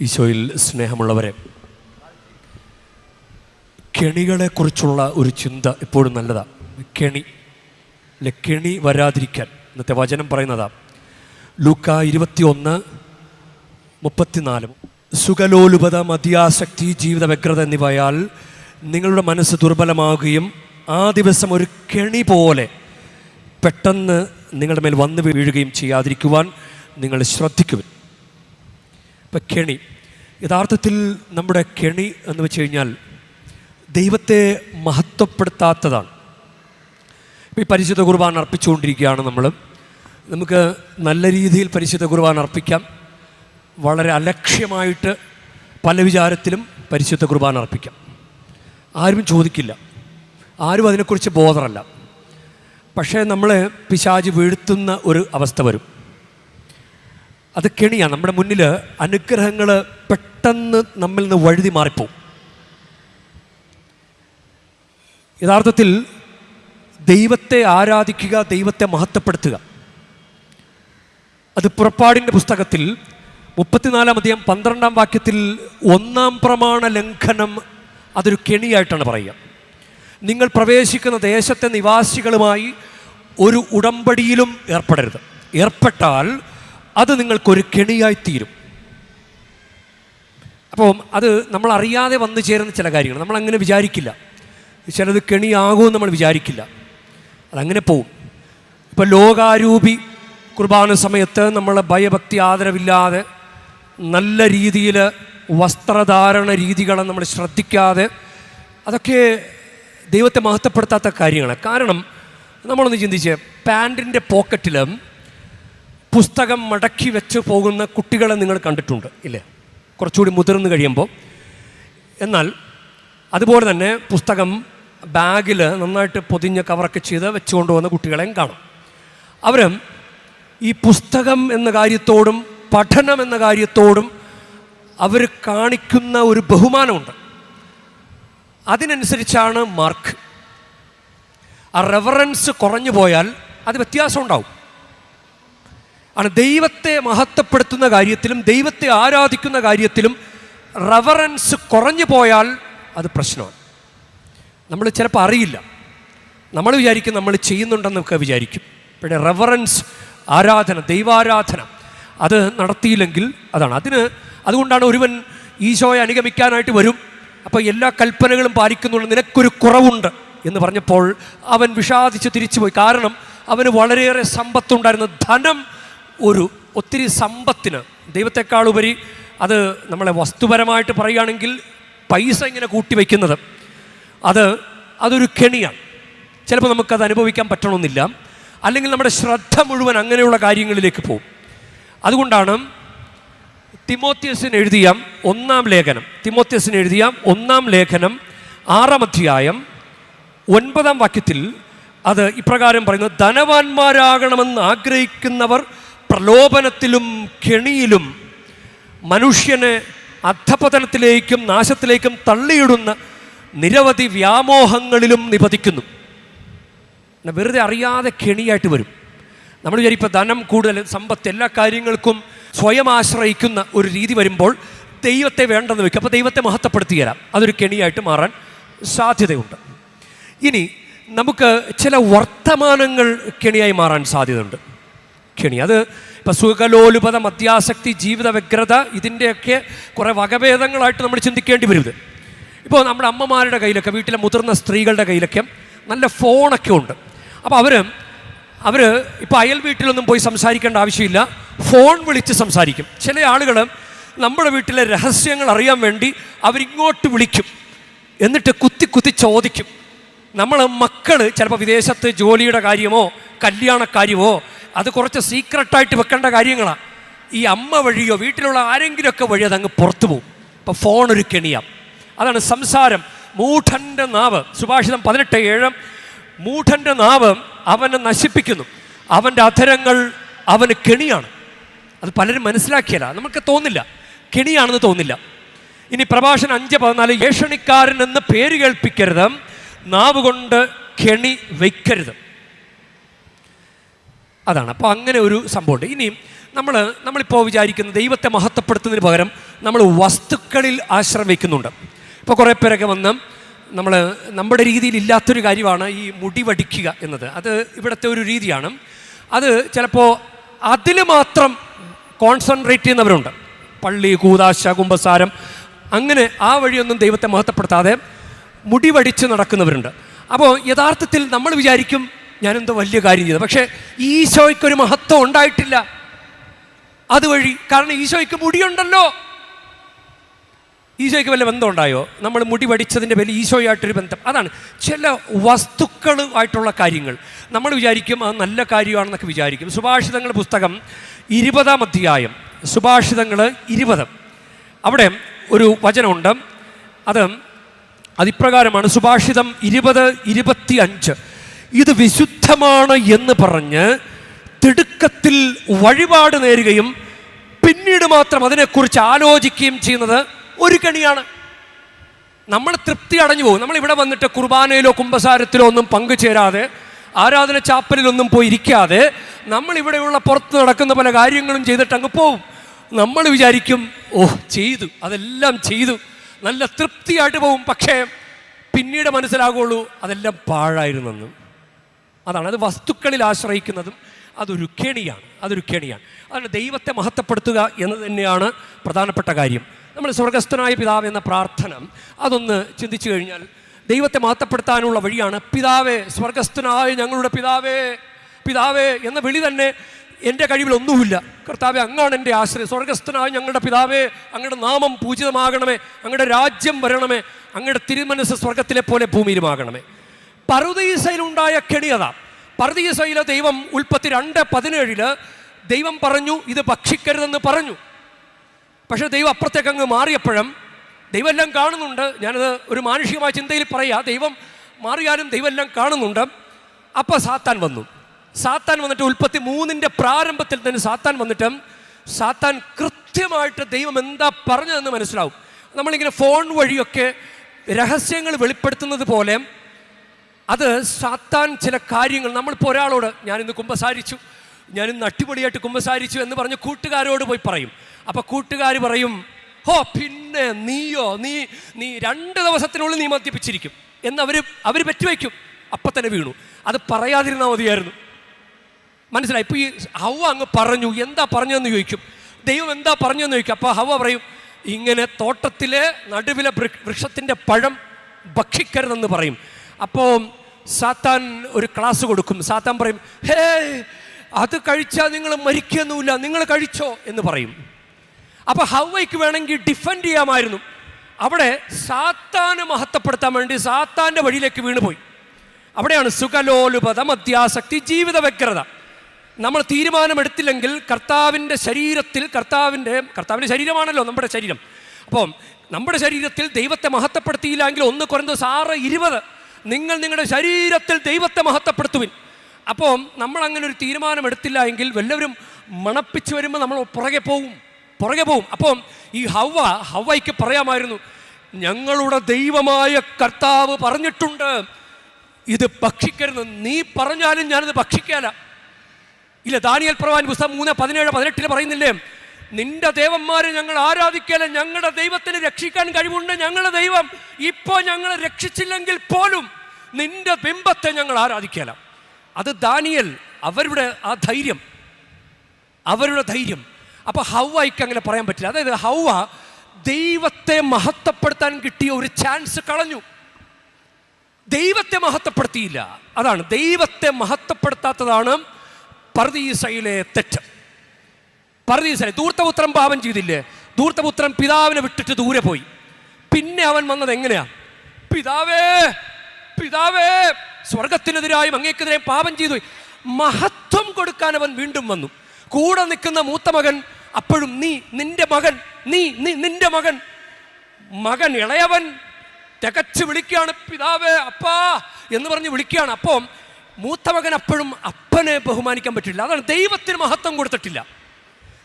ഈശോയിൽ സ്നേഹമുള്ളവരെ കെണികളെക്കുറിച്ചുള്ള ഒരു ചിന്ത എപ്പോഴും നല്ലതാണ് കെണി അല്ലെ കെണി വരാതിരിക്കാൻ ഇന്നത്തെ വചനം പറയുന്നതാ. ലൂക്ക ഇരുപത്തി ഒന്ന് മുപ്പത്തിനാല്. സുഖലോലുപത മദ്യാസക്തി ജീവിത വ്യഗ്രത എന്നിവയാൽ നിങ്ങളുടെ മനസ്സ് ദുർബലമാകുകയും ആ ദിവസം ഒരു കെണി പോലെ പെട്ടെന്ന് നിങ്ങളുടെ മേൽ വന്നു വീഴുകയും ചെയ്യാതിരിക്കുവാൻ നിങ്ങൾ ശ്രദ്ധിക്കുവിൻ. ഇപ്പം കെണി. യഥാർത്ഥത്തിൽ നമ്മുടെ കെണി എന്ന് വെച്ച് കഴിഞ്ഞാൽ ദൈവത്തെ മഹത്വപ്പെടുത്താത്തതാണ്. ഈ പരിശുദ്ധ കുർബാന അർപ്പിച്ചുകൊണ്ടിരിക്കുകയാണ് നമ്മൾ നമുക്ക് നല്ല രീതിയിൽ പരിശുദ്ധ കുർബാന അർപ്പിക്കാം. വളരെ അലക്ഷ്യമായിട്ട് പല വിചാരത്തിലും പരിശുദ്ധ കുർബാന അർപ്പിക്കാം. ആരും ചോദിക്കില്ല. ആരും അതിനെക്കുറിച്ച് ബോധറല്ല. പക്ഷേ നമ്മളെ പിശാജ് വീഴ്ത്തുന്ന ഒരു അവസ്ഥ വരും. അത് കെണിയാണ്. നമ്മുടെ മുന്നിൽ അനുഗ്രഹങ്ങൾ പെട്ടെന്ന് നമ്മിൽ നിന്ന് വഴുതി മാറിപ്പോവും. യഥാർത്ഥത്തിൽ ദൈവത്തെ ആരാധിക്കുക ദൈവത്തെ മഹത്വപ്പെടുത്തുക. അത് പുറപ്പാടിന്റെ പുസ്തകത്തിൽ മുപ്പത്തിനാലാം അധികം പന്ത്രണ്ടാം വാക്യത്തിൽ ഒന്നാം പ്രമാണ ലംഘനം അതൊരു കെണിയായിട്ടാണ് പറയുക. നിങ്ങൾ പ്രവേശിക്കുന്ന ദേശത്തെ നിവാസികളുമായി ഒരു ഉടമ്പടിയിലും ഏർപ്പെടരുത്. ഏർപ്പെട്ടാൽ അത് നിങ്ങൾക്കൊരു കെണിയായി തീരും അപ്പോൾ അത് നമ്മൾ അറിയാതെ വന്നു ചേരുന്ന ചില കാര്യങ്ങൾ. നമ്മൾ അങ്ങനെ വിചാരിക്കില്ല. ചിലത് കെണിയാകുമെന്ന് നമ്മൾ വിചാരിക്കില്ല. അതങ്ങനെ പോവും. ഇപ്പോൾ ലോകാരൂപി കുർബാന സമയത്ത് നമ്മൾ ഭയഭക്തി ആദരവില്ലാതെ നല്ല രീതിയിൽ വസ്ത്രധാരണ രീതികളെ നമ്മൾ ശ്രദ്ധിക്കാതെ അതൊക്കെ ദൈവത്തെ മഹത്വപ്പെടുത്താത്ത കാര്യങ്ങളാണ്. കാരണം നമ്മളൊന്ന് ചിന്തിച്ച് പാന്റിന്റെ പോക്കറ്റിലും പുസ്തകം മടക്കി വെച്ച് പോകുന്ന കുട്ടികളെ നിങ്ങൾ കണ്ടിട്ടുണ്ട് ഇല്ലേ? കുറച്ചുകൂടി മുതിർന്ന് കഴിയുമ്പോൾ. എന്നാൽ അതുപോലെ തന്നെ പുസ്തകം ബാഗിൽ നന്നായിട്ട് പൊതിഞ്ഞ് കവറൊക്കെ ചെയ്ത് വെച്ചുകൊണ്ട് പോകുന്ന കുട്ടികളെയും കാണും. അവർ ഈ പുസ്തകം എന്ന കാര്യത്തോടും പഠനം എന്ന കാര്യത്തോടും അവർ കാണിക്കുന്ന ഒരു ബഹുമാനമുണ്ട്. അതിനനുസരിച്ചാണ് മാർക്ക്. ആ റെഫറൻസ് കുറഞ്ഞു പോയാൽ അത് വ്യത്യാസം ഉണ്ടാവും. ആണ്. ദൈവത്തെ മഹത്വപ്പെടുത്തുന്ന കാര്യത്തിലും ദൈവത്തെ ആരാധിക്കുന്ന കാര്യത്തിലും റവറൻസ് കുറഞ്ഞു പോയാൽ അത് പ്രശ്നമാണ്. നമ്മൾ ചിലപ്പോൾ അറിയില്ല. നമ്മൾ വിചാരിക്കും നമ്മൾ ചെയ്യുന്നുണ്ടെന്നൊക്കെ വിചാരിക്കും. പിന്നെ റെവറൻസ് ആരാധന ദൈവാരാധന അത് നടത്തിയില്ലെങ്കിൽ അതാണ്. അതിന് അതുകൊണ്ടാണ് ഒരുവൻ ഈശോയെ അനുഗമിക്കാനായിട്ട് വരും. അപ്പോൾ എല്ലാ കൽപ്പനകളും പാലിക്കുന്നുള്ള നിനക്കൊരു കുറവുണ്ട് എന്ന് പറഞ്ഞപ്പോൾ അവൻ വിഷാദിച്ച് തിരിച്ചുപോയി. കാരണം അവന് വളരെയേറെ സമ്പത്തുണ്ടായിരുന്നു. ധനം ഒരു ഒത്തിരി സമ്പത്തിന് ദൈവത്തെക്കാളുപരി അത് നമ്മളെ വസ്തുപരമായിട്ട് പറയുകയാണെങ്കിൽ പൈസ ഇങ്ങനെ കൂട്ടി വയ്ക്കുന്നത്. അത് അതൊരു കെണിയാണ്. ചിലപ്പോൾ നമുക്കത് അനുഭവിക്കാൻ പറ്റണമെന്നില്ല. അല്ലെങ്കിൽ നമ്മുടെ ശ്രദ്ധ മുഴുവൻ അങ്ങനെയുള്ള കാര്യങ്ങളിലേക്ക് പോകും. അതുകൊണ്ടാണ് തിമോത്യസിന് എഴുതിയ ഒന്നാം ലേഖനം തിമോത്യസിന് എഴുതിയ ഒന്നാം ലേഖനം ആറാം അധ്യായം ഒൻപതാം വാക്യത്തിൽ അത് ഇപ്രകാരം പറയുന്നത് ധനവാന്മാരാകണമെന്ന് ആഗ്രഹിക്കുന്നവർ പ്രലോഭനത്തിലും കെണിയിലും മനുഷ്യനെ അധപതനത്തിലേക്കും നാശത്തിലേക്കും തള്ളിയിടുന്ന നിരവധി വ്യാമോഹങ്ങളിലും നിപതിക്കുന്നു. വെറുതെ അറിയാതെ കെണിയായിട്ട് വരും. നമ്മൾ വിചാരിപ്പോൾ ധനം കൂടുതൽ സമ്പത്ത് എല്ലാ കാര്യങ്ങൾക്കും സ്വയം ആശ്രയിക്കുന്ന ഒരു രീതി വരുമ്പോൾ ദൈവത്തെ വേണ്ടെന്ന് വെക്കും. അപ്പോൾ ദൈവത്തെ മഹത്വപ്പെടുത്തി തരാം അതൊരു കെണിയായിട്ട് മാറാൻ സാധ്യതയുണ്ട്. ഇനി നമുക്ക് ചില വർത്തമാനങ്ങൾ കെണിയായി മാറാൻ സാധ്യതയുണ്ട്. കെണി അത് ഇപ്പം സുഖലോലുപത മദ്യാസക്തി ജീവിത വ്യഗ്രത ഇതിന്റെയൊക്കെ കുറേ വകഭേദങ്ങളായിട്ട് നമ്മൾ ചിന്തിക്കേണ്ടി വരും ഇപ്പോൾ നമ്മുടെ അമ്മമാരുടെ കയ്യിലൊക്കെ വീട്ടിലെ മുതിർന്ന സ്ത്രീകളുടെ കയ്യിലൊക്കെ നല്ല ഫോണൊക്കെ ഉണ്ട്. അപ്പോൾ അവർ അവർ ഇപ്പോൾ അയൽ വീട്ടിലൊന്നും പോയി സംസാരിക്കേണ്ട ആവശ്യമില്ല. ഫോൺ വിളിച്ച് സംസാരിക്കും. ചില ആളുകൾ നമ്മുടെ വീട്ടിലെ രഹസ്യങ്ങൾ അറിയാൻ വേണ്ടി അവരിങ്ങോട്ട് വിളിക്കും. എന്നിട്ട് കുത്തി കുത്തി ചോദിക്കും. നമ്മൾ മക്കൾ ചിലപ്പോൾ വിദേശത്ത് ജോലിയുടെ കാര്യമോ കല്യാണ കാര്യമോ അത് കുറച്ച് സീക്രട്ടായിട്ട് വെക്കേണ്ട കാര്യങ്ങളാണ് ഈ അമ്മ വഴിയോ വീട്ടിലുള്ള ആരെങ്കിലുമൊക്കെ വഴി അതങ്ങ് പുറത്തു പോകും. ഇപ്പോൾ ഫോൺ ഒരു കെണിയാം. അതാണ് സംസാരം. മൂഢന്റെ നാവ് സുഭാഷിതം പതിനെട്ട് ഏഴ്. മൂഢന്റെ നാവ് അവനെ നശിപ്പിക്കുന്നു. അവന്റെ അധരങ്ങൾ അവന് കെണിയാണ്. അത് പലരും മനസ്സിലാക്കിയല്ല. നമുക്ക് തോന്നില്ല. കെണിയാണെന്ന് തോന്നില്ല. ഇനി പ്രഭാഷണം അഞ്ച് പതിനാല്. ഏഷണിക്കാരൻ എന്ന് പേര് കേൾപ്പിക്കരുത്. നാവ് കൊണ്ട് കെണി വയ്ക്കരുത് അതാണ്. അപ്പോൾ അങ്ങനെ ഒരു സംഭവമുണ്ട്. ഇനിയും നമ്മൾ നമ്മളിപ്പോൾ വിചാരിക്കുന്ന ദൈവത്തെ മഹത്വപ്പെടുത്തുന്നതിന് പകരം നമ്മൾ വസ്തുക്കളിൽ ആശ്രയം വയ്ക്കുന്നുണ്ട് ഇപ്പോൾ കുറേ പേരൊക്കെ വന്ന് നമ്മൾ നമ്മുടെ രീതിയിൽ ഇല്ലാത്തൊരു കാര്യമാണ് ഈ മുടി വടിക്കുക എന്നത്. അത് ഇവിടുത്തെ ഒരു രീതിയാണ്. അത് ചിലപ്പോൾ അതിൽ മാത്രം കോൺസെൻട്രേറ്റ് ചെയ്യുന്നവരുണ്ട്. പള്ളി കൂതാശ കുമ്പസാരം അങ്ങനെ ആ വഴിയൊന്നും ദൈവത്തെ മഹത്വപ്പെടുത്താതെ മുടി വടിച്ച് നടക്കുന്നവരുണ്ട്. അപ്പോൾ യഥാർത്ഥത്തിൽ നമ്മൾ വിചാരിക്കും ഞാനെന്തോ വലിയ കാര്യം ചെയ്തു. പക്ഷേ ഈശോയ്ക്കൊരു മഹത്വം ഉണ്ടായിട്ടില്ല. അതുവഴി കാരണം ഈശോയ്ക്ക് മുടിയുണ്ടല്ലോ. ഈശോയ്ക്ക് വല്ല ബന്ധം ഉണ്ടായോ നമ്മൾ മുടി പഠിച്ചതിന്റെ പേരിൽ ഈശോയായിട്ടൊരു ബന്ധം. അതാണ് ചില വസ്തുക്കളുമായിട്ടുള്ള കാര്യങ്ങൾ. നമ്മൾ വിചാരിക്കും അത് നല്ല കാര്യമാണെന്നൊക്കെ വിചാരിക്കും. സുഭാഷിതങ്ങൾ പുസ്തകം ഇരുപതാം അധ്യായം. സുഭാഷിതങ്ങൾ ഇരുപത്. അവിടെ ഒരു വചനമുണ്ട്. അത് അതിപ്രകാരമാണ്. സുഭാഷിതം ഇരുപത് ഇരുപത്തി അഞ്ച് ഇത് വിശുദ്ധമാണ് എന്ന് പറഞ്ഞ് തിടുക്കത്തിൽ വഴിപാട് നേരുകയും പിന്നീട് മാത്രം അതിനെക്കുറിച്ച് ആലോചിക്കുകയും ചെയ്യുന്നത് ഒരു കണിയാണ്. നമ്മൾ തൃപ്തി അടഞ്ഞു പോകും. നമ്മൾ ഇവിടെ വന്നിട്ട് കുർബാനയിലോ കുംഭസാരത്തിലോ ഒന്നും പങ്കുചേരാതെ ആരാധന ചാപ്പലിലൊന്നും പോയി ഇരിക്കാതെ നമ്മൾ ഇവിടെയുള്ള പുറത്ത് നടക്കുന്ന പല കാര്യങ്ങളും ചെയ്തിട്ട് അങ്ങ് പോവും. നമ്മൾ വിചാരിക്കും ഓ ചെയ്തു. അതെല്ലാം ചെയ്തു. നല്ല തൃപ്തിയായിട്ട് പോവും. പക്ഷേ പിന്നീട് മനസ്സിലാകുള്ളൂ അതെല്ലാം പാഴായിരുന്നെന്ന് അതാണ് അത് വസ്തുക്കളിൽ ആശ്രയിക്കുന്നതും അതൊരു കെണിയാണ് അതൊരു കെണിയാണ്. അതിന് ദൈവത്തെ മഹത്വപ്പെടുത്തുക എന്ന് തന്നെയാണ് പ്രധാനപ്പെട്ട കാര്യം. നമ്മൾ സ്വർഗസ്ഥനായ പിതാവ് എന്ന പ്രാർത്ഥന അതൊന്ന് ചിന്തിച്ചു കഴിഞ്ഞാൽ ദൈവത്തെ മഹത്വപ്പെടുത്താനുള്ള വഴിയാണ് പിതാവേ സ്വർഗസ്ഥനായ ഞങ്ങളുടെ പിതാവേ പിതാവേ എന്ന വിളി തന്നെ എന്റെ കഴിവിലൊന്നുമില്ല. കർത്താവെ അങ്ങാണ് എന്റെ ആശ്രയം. സ്വർഗസ്ഥനായ ഞങ്ങളുടെ പിതാവേ അങ്ങയുടെ നാമം പൂജിതമാകണമേ അങ്ങയുടെ രാജ്യം വരണമേ അങ്ങയുടെ തിരുമനസ് സ്വർഗത്തിലെ പോലെ ഭൂമിയിലുമാകണമേ. പറുദീസയിലുണ്ടായ കെണിയത. പർദീസയിലെ ദൈവം ഉൽപ്പത്തി രണ്ട് പതിനേഴിൽ ദൈവം പറഞ്ഞു ഇത് ഭക്ഷിക്കരുതെന്ന് പറഞ്ഞു. പക്ഷേ ദൈവം അപ്പുറത്തേക്ക് അങ്ങ് മാറിയപ്പോഴും ദൈവം എല്ലാം കാണുന്നുണ്ട്. ഞാനത് ഒരു മാനുഷികമായ ചിന്തയിൽ പറയാ ദൈവം മാറിയാലും ദൈവം എല്ലാം കാണുന്നുണ്ട്. അപ്പോൾ സാത്താൻ വന്നു. സാത്താൻ വന്നിട്ട് ഉൽപ്പത്തി മൂന്നിന്റെ പ്രാരംഭത്തിൽ തന്നെ സാത്താൻ വന്നിട്ട് സാത്താൻ കൃത്യമായിട്ട് ദൈവം എന്താ പറഞ്ഞതെന്ന് മനസ്സിലാവും. നമ്മളിങ്ങനെ ഫോൺ വഴിയൊക്കെ രഹസ്യങ്ങൾ വെളിപ്പെടുത്തുന്നത് പോലെ അത് സാത്താൻ ചില കാര്യങ്ങൾ. നമ്മളിപ്പോൾ ഒരാളോട് ഞാനിന്ന് കുമ്പസാരിച്ചു. ഞാനിന്ന് അടിപൊളിയായിട്ട് കുമ്പസാരിച്ചു എന്ന് പറഞ്ഞ് കൂട്ടുകാരോട് പോയി പറയും. അപ്പോൾ കൂട്ടുകാർ പറയും ഹോ പിന്നെ നീയോ? നീ നീ രണ്ട് ദിവസത്തിനുള്ളിൽ നീ മദ്യപിച്ചിരിക്കും. എന്ന് അവർ പറ്റുവയ്ക്കും അപ്പം തന്നെ വീണു. അത് പറയാതിരുന്നാൽ മതിയായിരുന്നു. മനസ്സിലായി? ഇപ്പോൾ ഈ ഹവ അങ്ങ് പറഞ്ഞു. എന്താ പറഞ്ഞതെന്ന് ചോദിക്കും. ദൈവം എന്താ പറഞ്ഞതെന്ന് ചോദിക്കും. അപ്പോൾ ഹവ പറയും ഇങ്ങനെ തോട്ടത്തിലെ നടുവിലെ വൃക്ഷത്തിന്റെ പഴം ഭക്ഷിക്കരുതെന്ന് പറയും. അപ്പോൾ സാത്താൻ ഒരു ക്ലാസ് കൊടുക്കും. സാത്താൻ പറയും ഹേ അത് കഴിച്ചാൽ നിങ്ങൾ മരിക്കൊന്നുമില്ല നിങ്ങൾ കഴിച്ചോ എന്ന് പറയും. അപ്പോൾ ഹവയ്ക്ക് വേണമെങ്കിൽ ഡിഫെൻഡ് ചെയ്യാമായിരുന്നു. അവിടെ സാത്താന് മഹത്വപ്പെടുത്താൻ വേണ്ടി സാത്താന്റെ വഴിയിലേക്ക് വീണുപോയി. അവിടെയാണ് സുഖലോലുപത മധ്യാസക്തി ജീവിത വ്യഗ്രത. നമ്മൾ തീരുമാനമെടുത്തില്ലെങ്കിൽ കർത്താവിന്റെ ശരീരത്തിൽ കർത്താവിന്റെ കർത്താവിന്റെ ശരീരമാണല്ലോ നമ്മുടെ ശരീരം. അപ്പം നമ്മുടെ ശരീരത്തിൽ ദൈവത്തെ മഹത്വപ്പെടുത്തിയില്ലെങ്കിൽ ഒന്ന് കുറഞ്ഞത് സാറ് ഇരുപത് നിങ്ങൾ നിങ്ങളുടെ ശരീരത്തിൽ ദൈവത്തെ മഹത്വപ്പെടുത്തുവിൻ. അപ്പോൾ നമ്മൾ അങ്ങനെ ഒരു തീരുമാനം എടുത്തില്ല എങ്കിൽ വല്ലവരും മണപ്പിച്ച് വരുമ്പോൾ നമ്മൾ പുറകെ പോവും. പുറകെ പോവും. അപ്പം ഈ ഹവ ഹവയ്ക്ക് പറയാമായിരുന്നു ഞങ്ങളുടെ ദൈവമായ കർത്താവ് പറഞ്ഞിട്ടുണ്ട് ഇത് ഭക്ഷിക്കരുത്. നീ പറഞ്ഞാലും ഞാനിത് ഭക്ഷിക്കാല. ഇല്ല ദാനിയൽ പ്രവാൻ പുസ്തകം മൂന്ന് പതിനേഴ് പതിനെട്ടിന് പറയുന്നില്ലേ നിന്റെ ദൈവന്മാരെ ഞങ്ങൾ ആരാധിക്കല ഞങ്ങളുടെ ദൈവത്തിന് രക്ഷിക്കാൻ കഴിവുണ്ട് ഞങ്ങളുടെ ദൈവം ഇപ്പോൾ ഞങ്ങളെ രക്ഷിച്ചില്ലെങ്കിൽ പോലും നിന്റെ ബിംബത്തെ ഞങ്ങൾ ആരാധിക്കല അത് ദാനിയൽ അവരുടെ ആ ധൈര്യം അവരുടെ ധൈര്യം. അപ്പോൾ ഹൗവയ്ക്ക് അങ്ങനെ പറയാൻ പറ്റില്ല. അതായത് ഹൗവ ദൈവത്തെ മഹത്വപ്പെടുത്താൻ കിട്ടിയ ഒരു ചാൻസ് കളഞ്ഞു. ദൈവത്തെ മഹത്വപ്പെടുത്തിയില്ല. അതാണ് ദൈവത്തെ മഹത്വപ്പെടുത്താത്തതാണ് പർദീസയിലെ തെറ്റ്. പർദീസയിലെ ധൂർത്തപുത്രൻ പാപം ചെയ്തില്ലേ? ധൂർത്തപുത്രൻ പിതാവിനെ വിട്ടിട്ട് ദൂരെ പോയി. പിന്നെ അവൻ വന്നത് എങ്ങനെയാ? പിതാവേ പിതാവേ സ്വർഗത്തിനെതിരായും അങ്ങേക്കെതിരെയും പാപം ചെയ്തു. മഹത്വം കൊടുക്കാൻ അവൻ വീണ്ടും വന്നു. കൂടെ നിൽക്കുന്ന മൂത്ത മകൻ അപ്പോഴും നീ നിന്റെ മകൻ നീ നീ നിന്റെ മകൻ മകൻ ഇളയവൻ തികച്ച് വിളിക്കുകയാണ് പിതാവേ അപ്പാ എന്ന് പറഞ്ഞ് വിളിക്കുകയാണ്. അപ്പം മൂത്ത മകൻ അപ്പോഴും അപ്പനെ ബഹുമാനിക്കാൻ പറ്റില്ല. അതാണ് ദൈവത്തിന് മഹത്വം കൊടുത്തിട്ടില്ല.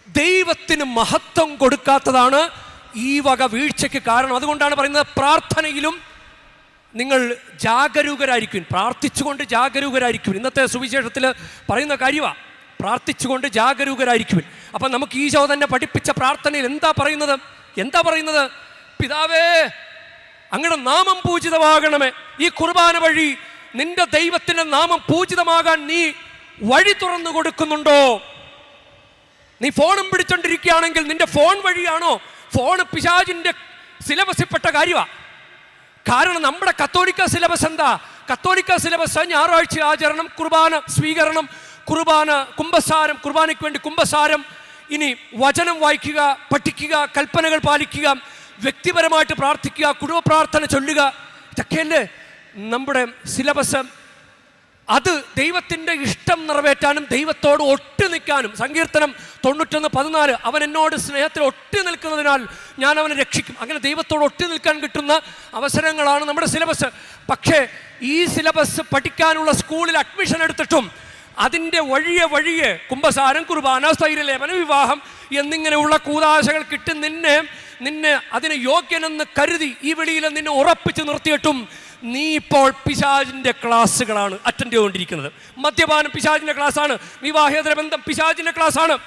ദൈവത്തിന് മഹത്വം കൊടുക്കാത്തതാണ് ഈ വക വീഴ്ചയ്ക്ക് കാരണം. അതുകൊണ്ടാണ് പറയുന്നത് പ്രാർത്ഥനയിലും നിങ്ങൾ ജാഗരൂകരായിരിക്കും. പ്രാർത്ഥിച്ചുകൊണ്ട് ജാഗരൂകരായിരിക്കും. ഇന്നത്തെ സുവിശേഷത്തിൽ പറയുന്ന കാര്യമാണ് പ്രാർത്ഥിച്ചുകൊണ്ട് ജാഗരൂകരായിരിക്കും അപ്പം നമുക്ക് ഈ ഈശോ തന്നെ പഠിപ്പിച്ച പ്രാർത്ഥനയിൽ എന്താ പറയുന്നത്? എന്താ പറയുന്നത്? പിതാവേ അങ്ങയുടെ നാമം പൂജിതമാകണമേ. ഈ കുർബാന വഴി നിന്റെ ദൈവത്തിന്റെ നാമം പൂജിതമാകാൻ നീ വഴി തുറന്നു കൊടുക്കുന്നുണ്ടോ? നീ ഫോണും പിടിച്ചോണ്ടിരിക്കുകയാണെങ്കിൽ നിന്റെ ഫോൺ വഴിയാണോ? ഫോൺ പിശാജിന്റെ സിലബസിൽപ്പെട്ട കാര്യമാണ് കാരണം നമ്മുടെ കത്തോലിക്ക സിലബസ് എന്താ? കത്തോലിക്ക സിലബസ് ഞായറാഴ്ച ആചരണം കുർബാന സ്വീകരണം കുർബാന കുംഭസാരം കുർബാനയ്ക്ക് വേണ്ടി കുംഭസാരം. ഇനി വചനം വായിക്കുക പഠിക്കുക കൽപ്പനകൾ പാലിക്കുക വ്യക്തിപരമായിട്ട് പ്രാർത്ഥിക്കുക കുടുംബ പ്രാർത്ഥന ചൊല്ലുക. ഇതൊക്കെയല്ലേ നമ്മുടെ സിലബസ് അത് ദൈവത്തിന്റെ ഇഷ്ടം നിറവേറ്റാനും ദൈവത്തോട് ഒട്ടു നിൽക്കാനും. സങ്കീർത്തനം തൊണ്ണൂറ്റൊന്ന് പതിനാല് അവൻ എന്നോട് സ്നേഹത്തിൽ ഒട്ടി നിൽക്കുന്നതിനാൽ ഞാൻ അവനെ രക്ഷിക്കും. അങ്ങനെ ദൈവത്തോട് ഒട്ടി നിൽക്കാൻ കിട്ടുന്ന അവസരങ്ങളാണ് നമ്മുടെ സിലബസ്. പക്ഷേ ഈ സിലബസ് പഠിക്കാനുള്ള സ്കൂളിൽ അഡ്മിഷൻ എടുത്തിട്ടും അതിന്റെ വഴിയെ വഴിയെ കുംഭസാരം കുർബാന സ്ഥൈര്യലേപന വിവാഹം എന്നിങ്ങനെയുള്ള കൂതാശകൾ കിട്ടി നിന്നെ നിന്നെ അതിന് യോഗ്യനെന്ന് കരുതി ഈ വെളിയിൽ നിന്നെ ഉറപ്പിച്ച് നിർത്തിയിട്ടും നീ ഇപ്പോൾ പിശാജിന്റെ ക്ലാസ്സുകളാണ് അറ്റൻഡ് ചെയ്തുകൊണ്ടിരിക്കുന്നത്. മദ്യപാനം പിശാജിന്റെ ക്ലാസ്സാണ് വിവാഹേതര ബന്ധം പിശാജിന്റെ ക്ലാസ്സാണ്.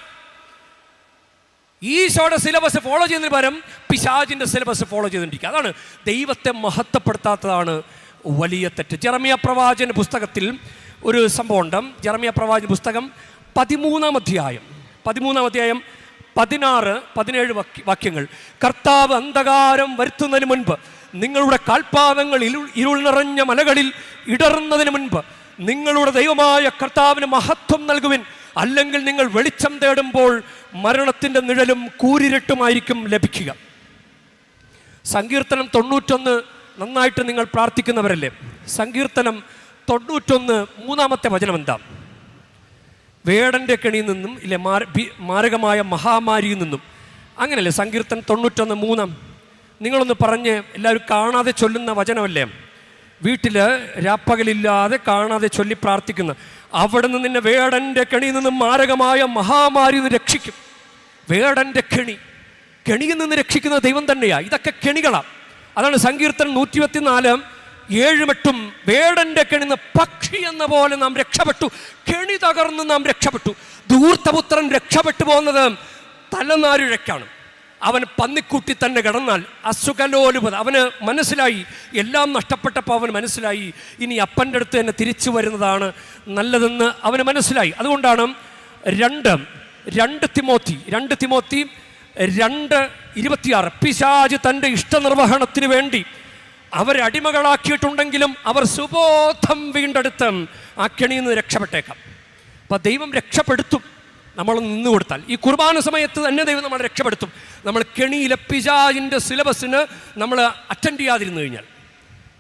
ഈശോയുടെ സിലബസ് ഫോളോ ചെയ്യുന്നതിന് പകരം പിശാജിന്റെ സിലബസ് ഫോളോ ചെയ്തുകൊണ്ടിരിക്കുക. അതാണ് ദൈവത്തെ മഹത്വപ്പെടുത്താത്തതാണ് വലിയ തെറ്റ്. ജെറമിയ പ്രവാചന പുസ്തകത്തിൽ ഒരു സംഭവം ഉണ്ട്. ജെറമിയ പ്രവാചന പുസ്തകം പതിമൂന്നാം അധ്യായം. പതിമൂന്നാം അധ്യായം പതിനാറ് പതിനേഴ് വാക്യ- വാക്യങ്ങൾ. കർത്താവ് അന്ധകാരം വരുത്തുന്നതിന് മുൻപ് നിങ്ങളുടെ കാൽപാദങ്ങൾ ഇരുൾ നിറഞ്ഞ മലകളിൽ ഇടറുന്നതിന് മുൻപ് നിങ്ങളുടെ ദൈവമായ കർത്താവിന് മഹത്വം നൽകുവിൻ. അല്ലെങ്കിൽ നിങ്ങൾ വെളിച്ചം തേടുമ്പോൾ മരണത്തിന്റെ നിഴലും കൂരിരട്ടുമായിരിക്കും ലഭിക്കുക. സങ്കീർത്തനം തൊണ്ണൂറ്റൊന്ന് നന്നായിട്ട് നിങ്ങൾ പ്രാർത്ഥിക്കുന്നവരല്ലേ? സങ്കീർത്തനം തൊണ്ണൂറ്റൊന്ന് മൂന്നാമത്തെ വചനം എന്താ? വേടന്റെ കെണിയിൽ നിന്നും ഇല്ലേ മാര മാരകമായ മഹാമാരിയിൽ നിന്നും. അങ്ങനെയല്ലേ? സങ്കീർത്തനം തൊണ്ണൂറ്റൊന്ന് മൂന്നാം നിങ്ങളൊന്ന് പറഞ്ഞ് എല്ലാവരും കാണാതെ ചൊല്ലുന്ന വചനമല്ലേ? വീട്ടിൽ രാപ്പകലില്ലാതെ കാണാതെ ചൊല്ലി പ്രാർത്ഥിക്കുന്ന അവിടെ നിന്ന് നിന്നെ വേടന്റെ കെണിയിൽ നിന്ന് മാരകമായ മഹാമാരി നിന്ന് രക്ഷിക്കും. വേടന്റെ കെണി. കെണിയിൽ നിന്ന് രക്ഷിക്കുന്ന ദൈവം തന്നെയാണ് ഇതൊക്കെ കെണികളാണ് അതാണ് സങ്കീർത്തൻ നൂറ്റി ഇരുപത്തിനാല് ഏഴുമെട്ടും വേടന്റെ കെണിന്ന് പക്ഷി എന്ന പോലെ നാം രക്ഷപ്പെട്ടു. കെണി തകർന്ന് നാം രക്ഷപ്പെട്ടു. ധൂർത്തപുത്രൻ രക്ഷപ്പെട്ടു പോകുന്നത് തലനാരിഴക്കാണ്. അവൻ പന്നിക്കൂട്ടി തന്നെ കിടന്നാൽ അസുഖലോലുപത അവന് മനസ്സിലായി എല്ലാം നഷ്ടപ്പെട്ടപ്പോൾ അവന് മനസ്സിലായി ഇനി അപ്പന്റെ അടുത്ത് തന്നെ തിരിച്ചു വരുന്നതാണ് നല്ലതെന്ന് അവന് മനസ്സിലായി. അതുകൊണ്ടാണ് രണ്ട് രണ്ട് തിമോത്തി രണ്ട് തിമോത്തി രണ്ട് ഇരുപത്തിയാറ്. പിശാജ് തന്റെ ഇഷ്ടനിർവഹണത്തിന് വേണ്ടി അവരടിമകളാക്കിയിട്ടുണ്ടെങ്കിലും അവർ സുബോധം വീണ്ടെടുത്ത് ആ കെണിയിൽ നിന്ന് രക്ഷപ്പെട്ടേക്കാം. അപ്പം ദൈവം രക്ഷപ്പെടുത്തും. നമ്മൾ നിന്ന് കൊടുത്താൽ. ഈ കുർബാന സമയത്ത് തന്നെ ദൈവം നമ്മളെ രക്ഷപ്പെടുത്തും. നമ്മൾ കെണിയിലെ പിശാജിന്റെ സിലബസിന് നമ്മൾ അറ്റൻഡ് ചെയ്യാതിരുന്നു കഴിഞ്ഞാൽ.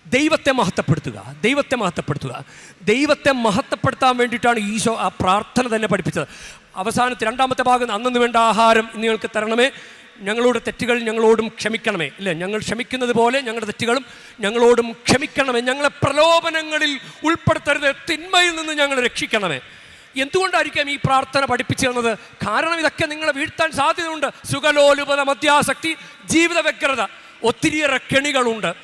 ദൈവത്തെ മഹത്വപ്പെടുത്തുക ദൈവത്തെ മഹത്വപ്പെടുത്തുക. ദൈവത്തെ മഹത്വപ്പെടുത്താൻ വേണ്ടിയിട്ടാണ് ഈശോ ആ പ്രാർത്ഥന തന്നെ പഠിപ്പിച്ചത്. അവസാനത്തെ രണ്ടാമത്തെ ഭാഗം അന്നു വേണ്ട ആഹാരം ഇന്ന് ഞങ്ങൾക്ക് തരണമേ. ഞങ്ങളുടെ തെറ്റുകൾ ഞങ്ങളോടും ക്ഷമിക്കണമേ. ഇല്ല? ഞങ്ങൾ ക്ഷമിക്കുന്നത് പോലെ ഞങ്ങളുടെ തെറ്റുകളും ഞങ്ങളോടും ക്ഷമിക്കണമേ. ഞങ്ങളെ പ്രലോഭനങ്ങളിൽ ഉൾപ്പെടുത്തരുത്. തിന്മയിൽ നിന്ന് ഞങ്ങൾ രക്ഷിക്കണമേ. എന്തുകൊണ്ടായിരിക്കാം ഈ പ്രാർത്ഥന പഠിപ്പിച്ചു തന്നത് കാരണം ഇതൊക്കെ നിങ്ങളെ വീഴ്ത്താൻ സാധ്യതയുണ്ട്. സുഖലോലുപത മദ്യാസക്തി ജീവിത വ്യഗ്രത. ഒത്തിരിയേറെ കെണികളുണ്ട്.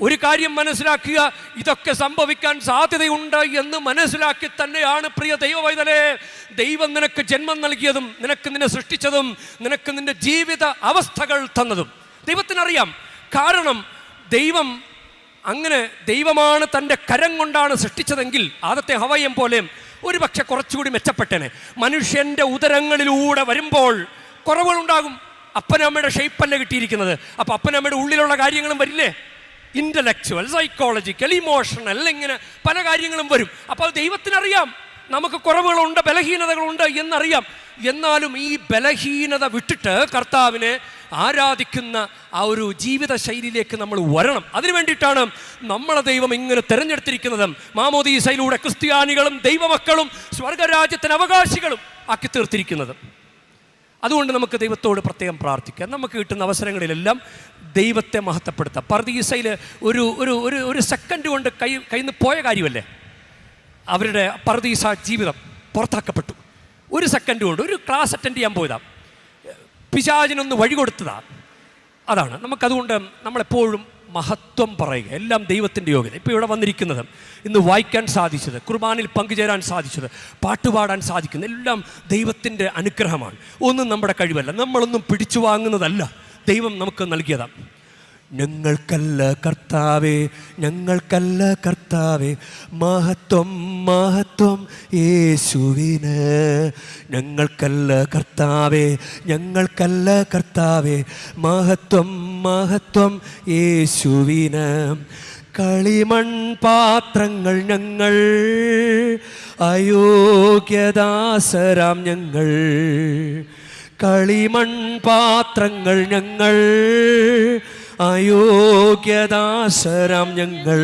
ഒരു കാര്യം മനസ്സിലാക്കുക ഇതൊക്കെ സംഭവിക്കാൻ സാധ്യതയുണ്ട് എന്ന് മനസ്സിലാക്കി തന്നെയാണ് പ്രിയ ദൈവവൈതലേ. ദൈവം നിനക്ക് ജന്മം നൽകിയതും നിനക്ക് നിന്നെ സൃഷ്ടിച്ചതും നിനക്ക് നിന്റെ ജീവിത അവസ്ഥകൾ തന്നതും. ദൈവത്തിനറിയാം. കാരണം ദൈവം അങ്ങനെ ദൈവമാണ് തന്റെ കരം കൊണ്ടാണ് സൃഷ്ടിച്ചതെങ്കിൽ ആദത്തെ ഹവയം പോലെ ഒരു പക്ഷെ കുറച്ചുകൂടി മെച്ചപ്പെട്ടേനെ. മനുഷ്യന്റെ ഉദരങ്ങളിലൂടെ വരുമ്പോൾ കുറവുകളുണ്ടാകും. അപ്പനമ്മയുടെ ഷെയ്പ്പല്ല കിട്ടിയിരിക്കുന്നത്. അപ്പോൾ അപ്പനമ്മയുടെ ഉള്ളിലുള്ള കാര്യങ്ങളും വരില്ലേ? ഇന്റലക്ച്വൽ സൈക്കോളജിക്കൽ ഇമോഷണൽ ഇങ്ങനെ പല കാര്യങ്ങളും വരും. അപ്പോൾ ദൈവത്തിനറിയാം. നമുക്ക് കുറവുകളുണ്ട് ബലഹീനതകളുണ്ട് എന്നറിയാം. എന്നാലും ഈ ബലഹീനത വിട്ടിട്ട് കർത്താവിനെ ആരാധിക്കുന്ന ആ ഒരു ജീവിത ശൈലിയിലേക്ക് നമ്മൾ വരണം. അതിനു വേണ്ടിയിട്ടാണ് നമ്മളെ ദൈവം ഇങ്ങനെ തിരഞ്ഞെടുത്തിരിക്കുന്നത്. മാമോദീസയിലൂടെ ക്രിസ്ത്യാനികളും ദൈവമക്കളും സ്വർഗരാജ്യത്തിന് അവകാശികളും ആക്കി തീർത്തിരിക്കുന്നത്. അതുകൊണ്ട് നമുക്ക് ദൈവത്തോട് പ്രത്യേകം പ്രാർത്ഥിക്കാം. നമുക്ക് കിട്ടുന്ന അവസരങ്ങളിലെല്ലാം ദൈവത്തെ മഹത്വപ്പെടുത്താം. പർദീസയിൽ ഒരു ഒരു ഒരു സെക്കൻഡ് കൊണ്ട് കൈ കയ്യിൽ നിന്ന് പോയ കാര്യമല്ലേ? അവരുടെ പർദീസ ജീവിതം പുറത്താക്കപ്പെട്ടു. ഒരു സെക്കൻഡ് കൊണ്ട് ഒരു ക്ലാസ് അറ്റൻഡ് ചെയ്യാൻ പോയതാ. പിശാചിനൊന്ന് വഴി കൊടുത്തതാ. അതാണ്. നമുക്കതുകൊണ്ട് നമ്മളെപ്പോഴും മഹത്വം പറയുക. എല്ലാം ദൈവത്തിന്റെ യോഗ്യത. ഇപ്പോൾ ഇവിടെ വന്നിരിക്കുന്നത് ഇന്ന് വായിക്കാൻ സാധിച്ചത് കുർബാനിൽ പങ്കുചേരാൻ സാധിച്ചത് പാട്ടുപാടാൻ സാധിക്കുന്നത് എല്ലാം ദൈവത്തിന്റെ അനുഗ്രഹമാണ്. ഒന്നും നമ്മുടെ കഴിവല്ല. നമ്മളൊന്നും പിടിച്ചു വാങ്ങുന്നതല്ല. ദൈവം നമുക്ക് നൽകിയതാണ് ഞങ്ങൾക്കല്ല കർത്താവേ ഞങ്ങൾക്കല്ല കർത്താവേ മഹത്വം മഹത്വം യേശുവിന്. ഞങ്ങൾക്കല്ല കർത്താവേ ഞങ്ങൾക്കല്ല കർത്താവേ മഹത്വം മഹത്വം യേശുവിന്. കളിമൺ പാത്രങ്ങൾ ഞങ്ങൾ അയോഗ്യദാസരാം ഞങ്ങൾ. കളിമൺ പാത്രങ്ങൾ ഞങ്ങൾ അയോഗ്യദാസരാം ഞങ്ങൾ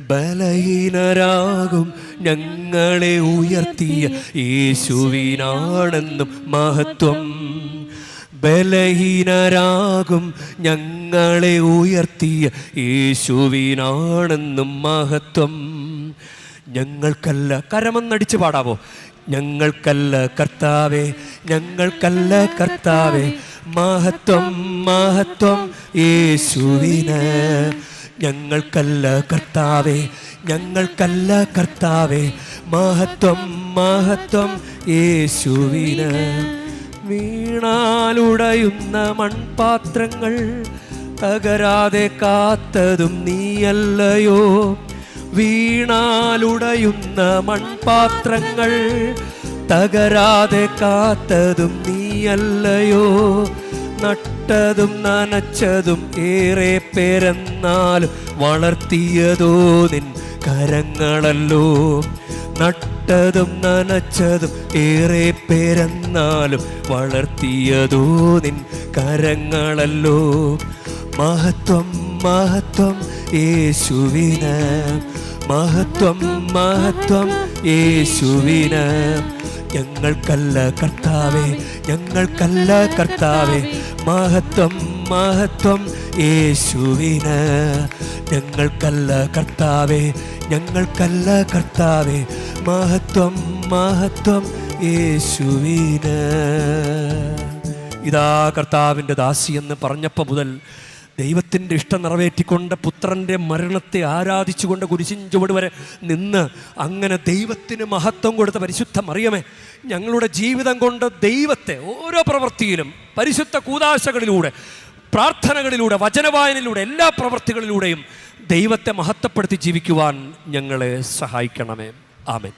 ബലഹീനരാകും ഞങ്ങളെ ഉയർത്തിയ യേശുവിനാണെന്നും മഹത്വം. ബലഹീനരാകും ഞങ്ങളെ ഉയർത്തിയ യേശുവിനാണെന്നും മഹത്വം. ഞങ്ങൾക്കല്ല കരമെന്നടിച്ച് പാടാവോ? ഞങ്ങൾക്കല്ല കർത്താവേ ഞങ്ങൾക്കല്ല കർത്താവേ മഹത്വം മഹത്വം യേശുവിന്. ഞങ്ങൾക്കല്ല കർത്താവേ ഞങ്ങൾക്കല്ല കർത്താവേ മഹത്വം മഹത്വം യേശുവിന്. വീണാലുടയുന്ന മൺപാത്രങ്ങൾ തകരാതെ കാത്തതും നീയല്ലയോ? വീണാലുടയുന്ന മൺപാത്രങ്ങൾ തകരാതെ കാത്തതും നീയല്ലയോ നട്ടതും നനച്ചതും ഏറെ പേരെന്നാലും വളർത്തിയതോ നിൻ കരങ്ങളല്ലോ. നട്ടതും നനച്ചതും ഏറെ പേരെന്നാലും വളർത്തിയതോ നിൻ കരങ്ങളല്ലോ. മഹത്വം മഹത്വം യേശുവിന്. മഹത്വം മഹത്വം യേശുവിന്. ഞങ്ങൾക്കല്ല കർത്താവേ ഞങ്ങൾക്കല്ല കർത്താവേ. മഹത്വം മഹത്വം യേശുവിന്. ഞങ്ങൾക്കല്ല കർത്താവേ ഞങ്ങൾക്കല്ല കർത്താവേ. മഹത്വം മഹത്വം യേശുവിന്. ഇതാ കർത്താവിന്റെ ദാസി എന്ന് പറഞ്ഞപ്പോൾ മുതൽ ദൈവത്തിന്റെ ഇഷ്ടം നിറവേറ്റിക്കൊണ്ട് പുത്രന്റെ മരണത്തെ ആരാധിച്ചുകൊണ്ട് കുരിശിൻ ചുവട് വരെ നിന്ന് അങ്ങനെ ദൈവത്തിന് മഹത്വം കൊടുത്ത പരിശുദ്ധ മറിയമേ ഞങ്ങളുടെ ജീവിതം കൊണ്ട് ദൈവത്തെ ഓരോ പ്രവൃത്തിയിലും പരിശുദ്ധ കൂതാശകളിലൂടെ പ്രാർത്ഥനകളിലൂടെ വചനവായനയിലൂടെ എല്ലാ പ്രവൃത്തികളിലൂടെയും ദൈവത്തെ മഹത്വപ്പെടുത്തി ജീവിക്കുവാൻ ഞങ്ങളെ സഹായിക്കണമേ. ആമേൻ.